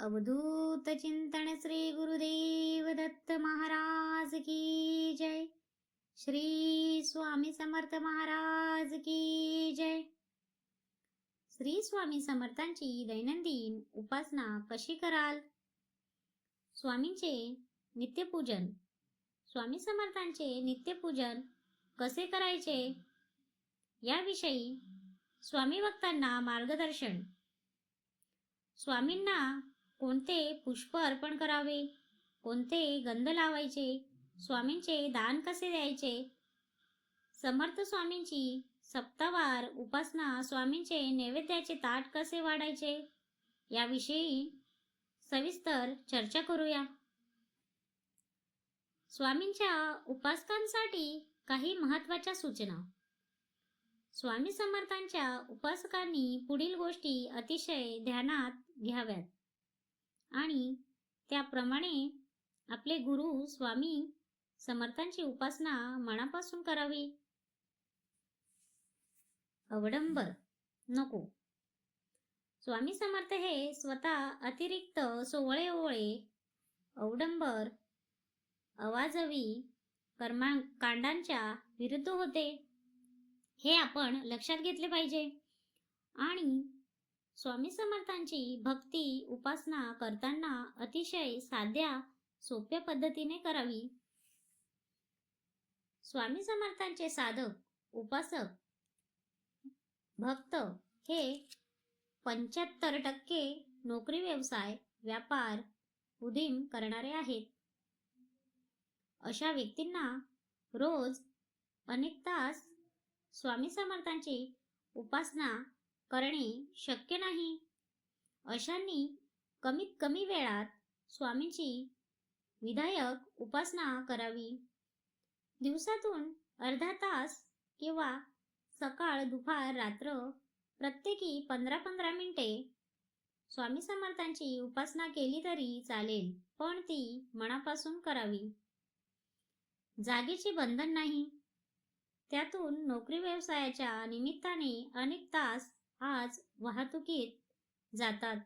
अवधूत चिंतन श्री गुरुदेव दत्त महाराज की जय। श्री स्वामी समर्थ महाराज की जय। श्री स्वामी समर्थांची दैनंदिन उपासना कशी कराल? स्वामींचे नित्यपूजन स्वामी समर्थांचे नित्यपूजन कसे करायचे? याविषयी स्वामी भक्तांना मार्गदर्शन स्वामींना कोणते पुष्प अर्पण करावे? कोणते गंध लावायचे? स्वामींचे दान कसे द्यायचे? समर्थ स्वामींची सप्तावार उपासना स्वामींचे नैवेद्याचे ताट कसे वाढायचे? याविषयी सविस्तर चर्चा करूया. स्वामींच्या उपासकांसाठी काही महत्त्वाच्या सूचना. स्वामी समर्थांच्या उपासकांनी पुढील गोष्टी अतिशय ध्यानात घ्याव्यात. आणि त्याप्रमाणे आपले गुरु स्वामी समर्थांची उपासना मनापासून करावी. अवडंबर नको. स्वामी समर्थ हे स्वतः अतिरिक्त सोवळे ओवळे अवडंबर अवाजवी कर्मा कांडांच्या विरुद्ध होते. हे आपण लक्षात घेतले पाहिजे. आणि स्वामी समर्थांची भक्ती उपासना करताना अतिशय साध्या सोप्या पद्धतीने करावी. स्वामी समर्थांचे साधक उपासक भक्त हे पंच्याहत्तर टक्के नोकरी व्यवसाय व्यापार उदीम करणारे आहेत. अशा व्यक्तींना रोज अनेक तास स्वामी समर्थांची उपासना करणे शक्य नाही. अशांनी कमीत कमी वेळात स्वामींची विधायक उपासना करावी. दिवसातून अर्धा तास किंवा सकाळ दुपार रात्र प्रत्येकी पंधरा पंधरा मिनिटे स्वामी समर्थांची उपासना केली तरी चालेल पण ती मनापासून करावी. जागेचे बंधन नाही. त्यातून नोकरी व्यवसायाच्या निमित्ताने अनेक तास आज वाहतुकीत जातात.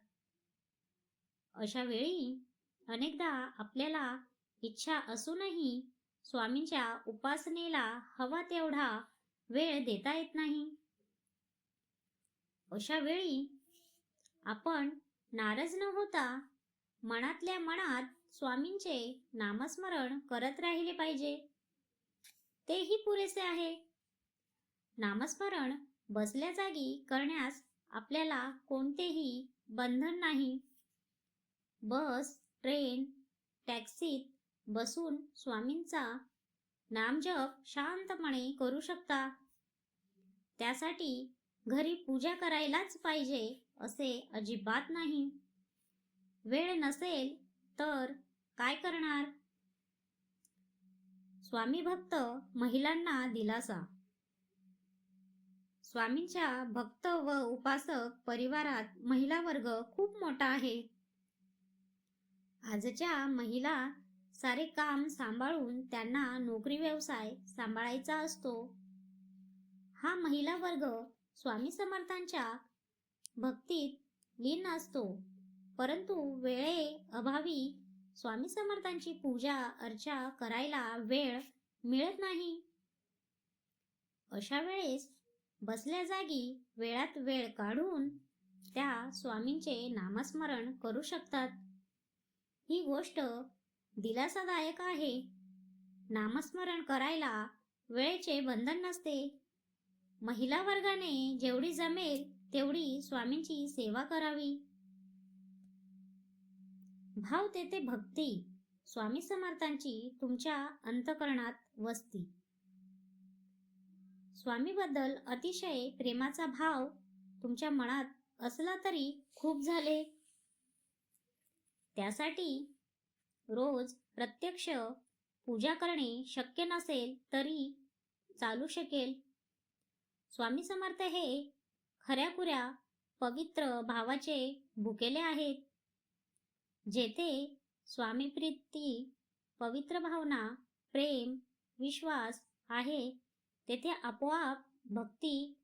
अशा वेळी अनेकदा आपल्याला इच्छा असूनही स्वामींच्या उपासनेला हवा तेवढा वेळ देता येत नाही. अशा वेळी आपण नाराज न होता मनातल्या मनात स्वामींचे नामस्मरण करत राहिले पाहिजे. तेही पुरेसे आहे. नामस्मरण बसल्या जागी करण्यास आपल्याला कोणतेही बंधन नाही. बस ट्रेन टॅक्सीत बसून स्वामींचा नामजप शांतपणे करू शकता. त्यासाठी घरी पूजा करायलाच पाहिजे असे अजिबात नाही. वेळ नसेल तर काय करणार? स्वामी भक्त महिलांना दिलासा. स्वामींच्या भक्त व उपासक परिवारात महिला वर्ग खूप मोठा आहे. आजच्या महिला सारे काम सांभाळून त्यांना नोकरी व्यवसाय सांभाळायचा असतो. हा महिला वर्ग स्वामी समर्थांच्या भक्तीत लीन असतो. परंतु वेळे अभावी स्वामी समर्थांची पूजा अर्चा करायला वेळ मिळत नाही. अशा वेळेस बसल्या जागी वेळात वेळ काढून त्या स्वामींचे नामस्मरण करू शकतात. ही गोष्ट दिलासादायक आहे. नामस्मरण करायला वेळेचे बंधन नसते. महिला वर्गाने जेवढी जमेल तेवढी स्वामींची सेवा करावी. भाव तेथे भक्ती स्वामी समर्थांची तुमच्या अंतकरणात वसती. स्वामीबद्दल अतिशय प्रेमाचा भाव तुमच्या मनात असला तरी खूप झाले. त्यासाठी रोज प्रत्यक्ष पूजा करणे शक्य नसेल तरी चालू शकेल. स्वामी समर्थ हे खऱ्याखुऱ्या पवित्र भावाचे भुकेले आहेत. जेथे स्वामी प्रीती पवित्र भावना प्रेम विश्वास आहे. तेथे आपोआप भक्ती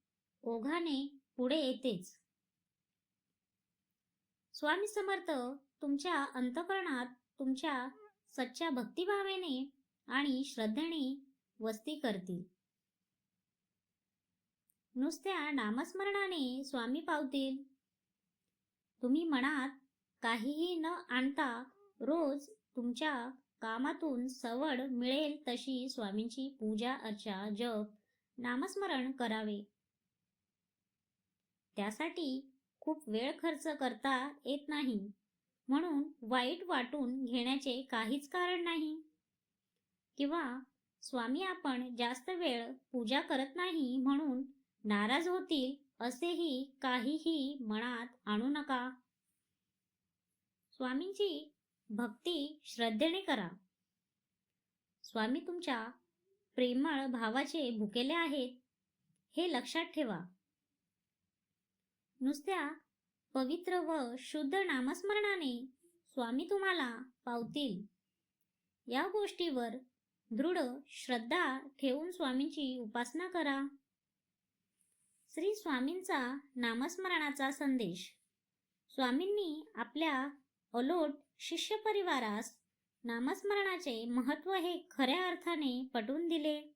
ओघाने पुढे येतेच. स्वामी समर्थ तुमच्या अंतकरणात तुमच्या सच्च्या भक्तिभावेने आणि श्रद्धेने वस्ती करतील. नुसत्या नामस्मरणाने स्वामी पावतील. तुम्ही मनात काहीही न आणता रोज तुमच्या कामातून सवड मिळेल तशी स्वामींची पूजा अर्चा जप नामस्मरण करावे. त्यासाठी खूप वेळ खर्च करता येत नाही. म्हणून वाईट वाटून घेण्याचे काहीच कारण नाही. किंवा स्वामी आपण जास्त वेळ पूजा करत नाही म्हणून नाराज होतील असेही काहीही मनात आणू नका. स्वामींची भक्ती श्रद्धेने करा. स्वामी तुमच्या प्रेमळ भावाचे भुकेले आहेत हे लक्षात ठेवा. नुसत्या पवित्र व शुद्ध नामस्मरणाने स्वामी तुम्हाला पावतील. या गोष्टीवर दृढ श्रद्धा ठेवून स्वामींची उपासना करा. श्री स्वामींचा नामस्मरणाचा संदेश. स्वामींनी आपल्या अलोट शिष्य परिवारास नामस्मरणाचे महत्त्व हे खऱ्या अर्थाने पटवून दिले.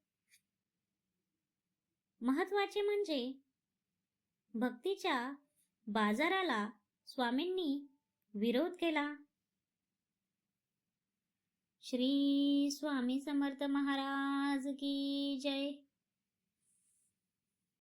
महत्त्वाचे म्हणजे भक्तीच्या बाजाराला स्वामींनी विरोध केला. श्री स्वामी समर्थ महाराज की जय.